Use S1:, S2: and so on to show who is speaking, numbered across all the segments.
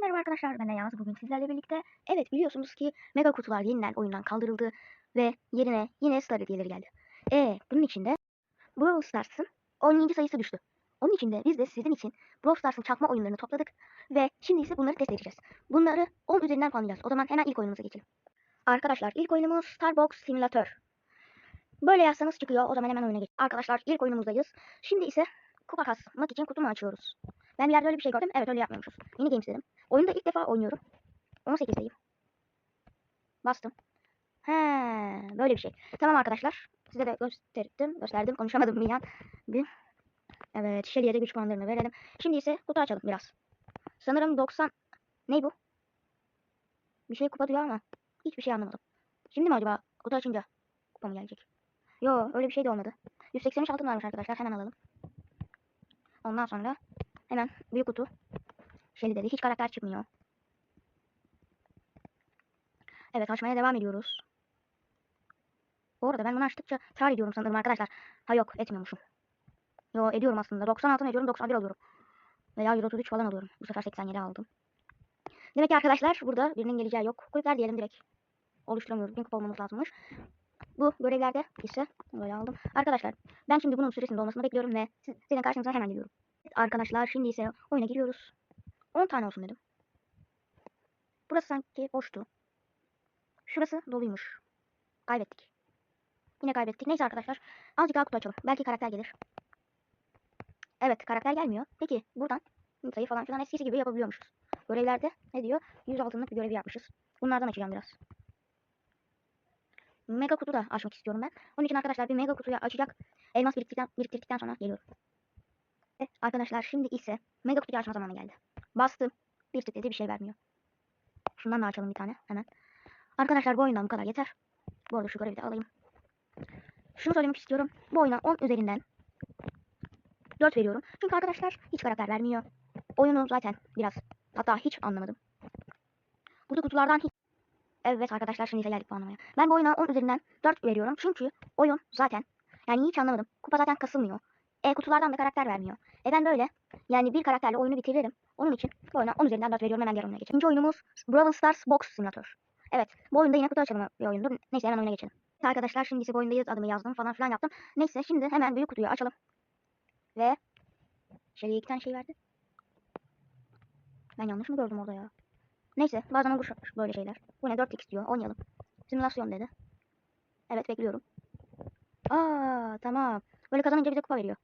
S1: Merhaba arkadaşlar. Ben Yağız. Bugün sizlerle birlikte. Evet biliyorsunuz ki mega kutular yeniden oyundan kaldırıldı. Ve yerine yine Star hediyeleri geldi. E bunun içinde Brawl Stars'ın oynayıcı sayısı düştü. Onun için de biz de sizin için Brawl Stars'ın çakma oyunlarını topladık. Ve şimdi ise bunları test edeceğiz. Bunları 10 üzerinden puanlayacağız. O zaman hemen ilk oyunumuza geçelim. Arkadaşlar ilk oyunumuz Starbox Simulator. Böyle yazsanız çıkıyor. O zaman hemen oyuna geç. Arkadaşlar ilk oyunumuzdayız. Şimdi ise kupa kasmak için kutumu açıyoruz. Ben bir yerde öyle bir şey gördüm. Evet öyle yapmıyormuşuz. Mini games dedim. Oyunda ilk defa oynuyorum. 18'deyim. Bastım. He, böyle bir şey. Tamam arkadaşlar. Size de gösterdim. Gösterdim. Konuşamadım bir an. Bir. Evet. Shelly'e de güç puanlarını verelim. Şimdi ise kutu açalım biraz. Sanırım 90. Ne bu? Bir şey kupa diyor ama. Hiçbir şey anlamadım. Şimdi mi acaba kutu açınca kupa mı gelecek? Yo öyle bir şey de olmadı. 183 altın varmış arkadaşlar. Hemen alalım. Ondan sonra hemen büyük kutu. Shelly dedi. Hiç karakter çıkmıyor. Evet açmaya devam ediyoruz. Bu arada ben bunu açtıkça kar ediyorum sanırım arkadaşlar. Ha yok etmiyormuşum. Yo ediyorum aslında. 96 ediyorum 91 alıyorum. Veya 133 falan alıyorum. Bu sefer 87 aldım. Demek ki arkadaşlar burada birinin geleceği yok. Kulüpler diyelim direkt. Oluşturamıyoruz. Bin kupa olmamız lazımmış. Bu görevlerde ise böyle aldım. Arkadaşlar ben şimdi bunun süresinin dolmasını bekliyorum ve siz- sizin karşınıza hemen geliyorum. Arkadaşlar şimdi ise oyuna giriyoruz. 10 tane olsun dedim. Burası sanki boştu. Şurası doluymuş. Kaybettik. Yine kaybettik. Neyse arkadaşlar. Azıcık daha kutu açalım. Belki karakter gelir. Evet karakter gelmiyor. Peki buradan sayı falan filan eskisi gibi yapabiliyormuşuz. Görevlerde ne diyor? 100 altınlık bir görevi yapmışız. Bunlardan açacağım biraz. Mega kutu da açmak istiyorum ben. Onun için arkadaşlar bir mega kutuyu açacak. Elmas biriktirdikten, biriktirdikten sonra geliyorum. Ve arkadaşlar şimdi ise mega kutuyu açma zamanı geldi. Bastım. Bir tık dedi bir şey vermiyor. Şundan da açalım bir tane hemen. Arkadaşlar bu oyundan bu kadar yeter. Bu arada şu görevi de alayım. Şunu söylemek istiyorum. Bu oyuna 10 üzerinden 4 veriyorum. Çünkü arkadaşlar hiç karakter vermiyor. Oyunu zaten biraz hatta hiç anlamadım. Burada kutulardan hiç Evet arkadaşlar şimdi geldik puanlamaya. Ben bu oyuna 10 üzerinden 4 veriyorum. Çünkü oyun zaten yani hiç anlamadım. Kupa zaten kasılmıyor. E kutulardan da karakter vermiyor. E ben böyle yani bir karakterle oyunu bitiririm. Onun için bu oyuna 10 üzerinden 4 veriyorum. Hemen diğer oyuna geçelim. İkinci oyunumuz Brawl Stars Box Simulator. Evet bu oyunda yine kutu açalım bir oyundur. Neyse hemen oyuna geçelim. Arkadaşlar şimdi ise bu oyundayız. Adımı yazdım falan filan yaptım. Neyse şimdi hemen büyük kutuyu açalım. Ve şöyle iki tane şey verdi. Ben yanlış mı gördüm orada ya? Neyse bazen olur böyle şeyler. Bu ne 4x diyor oynayalım. Simülasyon dedi. Evet bekliyorum. Aa tamam. Böyle kazanınca bize kupa veriyor.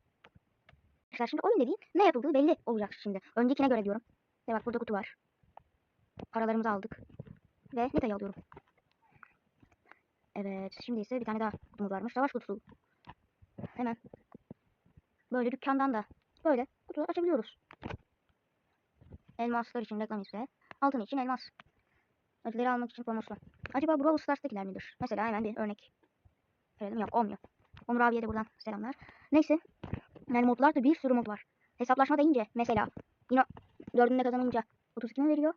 S1: Arkadaşlar şimdi oyun dediğin ne yapıldığı belli olacak şimdi. Öncekine göre diyorum. Ve bak burada kutu var. Paralarımızı aldık. Ve Nita'yı alıyorum. Evet şimdi ise bir tane daha kutumuz varmış. Savaş kutusu. Hemen. Böyle dükkandan da böyle kutu açabiliyoruz. Elmaslar için reklam ise altın için elmas. Ödülleri almak için promosyon. Acaba Brawl Stars'takiler midir? Mesela hemen bir örnek verelim. Yok olmuyor. Onur abiye de buradan selamlar. Neyse. Yani modlarda bir sürü mod var. Hesaplaşma deyince mesela yine dördünde kazanınca 32 mi veriyor?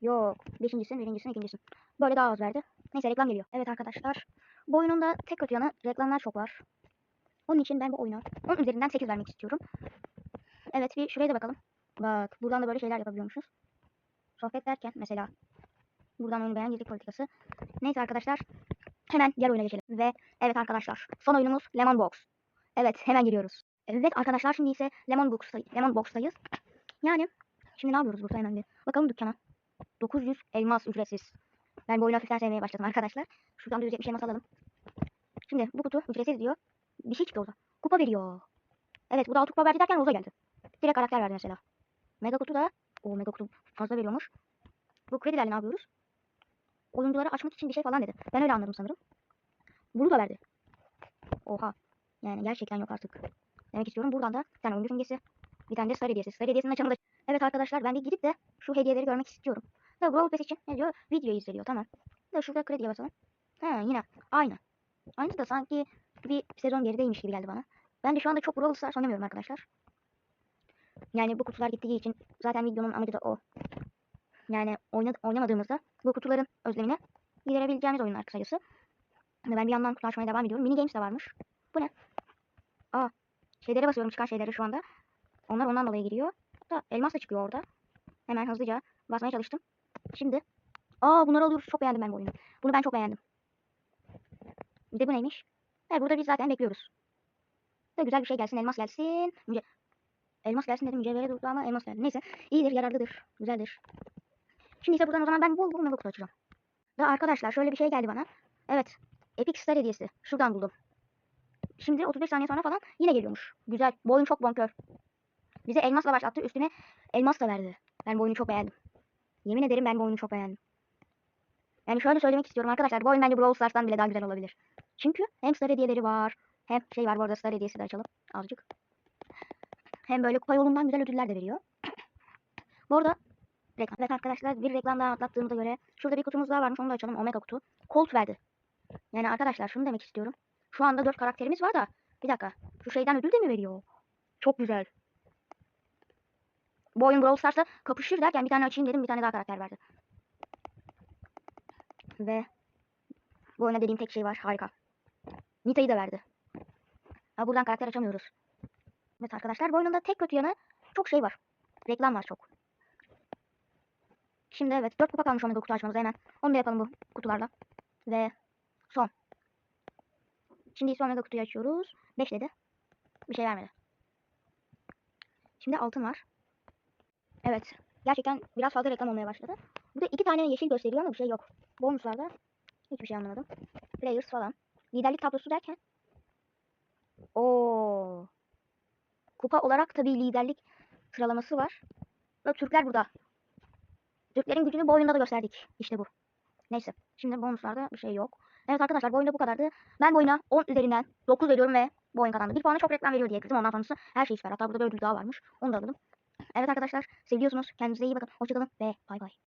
S1: Yok. Beşincisin, birincisin, ikincisin. Böyle daha az verdi. Neyse reklam geliyor. Evet arkadaşlar. Bu oyunun da tek kötü yanı reklamlar çok var. Onun için ben bu oyuna 10 üzerinden 8 vermek istiyorum. Evet bir şuraya da bakalım. Bak buradan da böyle şeyler yapabiliyormuşuz. Sohbet derken mesela buradan oyunu beğen girdik politikası. Neyse arkadaşlar hemen diğer oyuna geçelim. Ve evet arkadaşlar son oyunumuz Lemon Box. Evet hemen giriyoruz. Evet arkadaşlar şimdi ise Lemon Box'ta, Lemon Box'tayız. Yani şimdi ne yapıyoruz burada hemen bir bakalım dükkana. 900 elmas ücretsiz. Ben bu oyunu hafiften sevmeye başladım arkadaşlar. Şuradan da 170 elmas alalım. Şimdi bu kutu ücretsiz diyor. Bir şey çıktı orada. Kupa veriyor. Evet bu da 6 kupa verdi derken Rosa geldi. Direkt karakter verdi mesela. Mega kutu da o mega kutu fazla veriyormuş. Bu kredilerle ne yapıyoruz? Oyuncuları açmak için bir şey falan dedi. Ben öyle anladım sanırım. Bunu da verdi. Oha. Yani gerçekten yok artık. Demek istiyorum buradan da bir tane oyuncu simgesi. Bir tane de star hediyesi. Star hediyesinin açılımı da... Evet arkadaşlar ben de gidip de şu hediyeleri görmek istiyorum. Da Brawl Pass için ne diyor? Video izleniyor tamam. Da şurada krediye basalım. He yine aynı. Aynı da sanki bir sezon gerideymiş gibi geldi bana. Ben de şu anda çok Brawl Stars oynamıyorum arkadaşlar. Yani bu kutular gittiği için zaten videonun amacı da o. Yani oyna, oynamadığımızda bu kutuların özlemine giderebileceğimiz oyunlar kısacası. Ben bir yandan kutu açmaya devam ediyorum. Mini games de varmış. Bu ne? Aa, şeylere basıyorum çıkan şeylere şu anda. Onlar ondan dolayı giriyor. Da elmas da çıkıyor orada. Hemen hızlıca basmaya çalıştım. Şimdi. Aa bunları alıyoruz. Çok beğendim ben bu oyunu. Bunu ben çok beğendim. Bir de bu neymiş? Evet burada biz zaten bekliyoruz. Da güzel bir şey gelsin. Elmas gelsin. Müce elmas gelsin dedim. Mücevhere durdu ama elmas geldi. Neyse. iyidir, yararlıdır. Güzeldir. Şimdi ise buradan o zaman ben bol bol mega kutu açacağım. Da arkadaşlar şöyle bir şey geldi bana. Evet. Epic Star hediyesi. Şuradan buldum. Şimdi 35 saniye sonra falan yine geliyormuş. Güzel. Bu oyun çok bonkör. Bize elmasla başlattı. Üstüne elmas da verdi. Ben bu oyunu çok beğendim. Yemin ederim ben bu oyunu çok beğendim. Yani şöyle söylemek istiyorum arkadaşlar. Bu oyun bence Brawl Stars'tan bile daha güzel olabilir. Çünkü hem star hediyeleri var. Hem şey var bu arada star hediyesi de açalım. Azıcık. Hem böyle kupa yolundan güzel ödüller de veriyor. bu arada reklam. Evet arkadaşlar bir reklam daha atlattığımıza göre şurada bir kutumuz daha varmış onu da açalım. Omega kutu. Colt verdi. Yani arkadaşlar şunu demek istiyorum. Şu anda 4 karakterimiz var da. Bir dakika. Şu şeyden ödül de mi veriyor? Çok güzel. Bu oyun Brawl Stars'ta kapışır derken bir tane açayım dedim. Bir tane daha karakter verdi. Ve bu oyuna dediğim tek şey var. Harika. Nita'yı da verdi. Ha buradan karakter açamıyoruz. Evet arkadaşlar bu oyunun da tek kötü yanı çok şey var. Reklam var çok. Şimdi evet 4 kupa kalmış omega kutu açmamıza hemen. Onu da yapalım bu kutularla. Ve son. Şimdi ise omega kutuyu açıyoruz. 5 dedi. Bir şey vermedi. Şimdi altın var. Evet. Gerçekten biraz fazla reklam olmaya başladı. Burada iki tane yeşil gösteriyor ama bir şey yok. Bonuslarda hiçbir şey anlamadım. Players falan. Liderlik tablosu derken. Oo. Kupa olarak tabii liderlik sıralaması var. Ve Türkler burada. Türklerin gücünü bu oyunda da gösterdik. İşte bu. Neyse. Şimdi bonuslarda bir şey yok. Evet arkadaşlar bu oyunda bu kadardı. Ben bu oyuna 10 üzerinden 9 veriyorum ve bu oyun kazandı. Bir puanı çok reklam veriyor diye kızım. Ondan sonrası her şey süper. Hatta burada bir ödül daha varmış. Onu da alalım. Evet arkadaşlar seviyorsunuz. Kendinize iyi bakın. Hoşçakalın ve bay bay.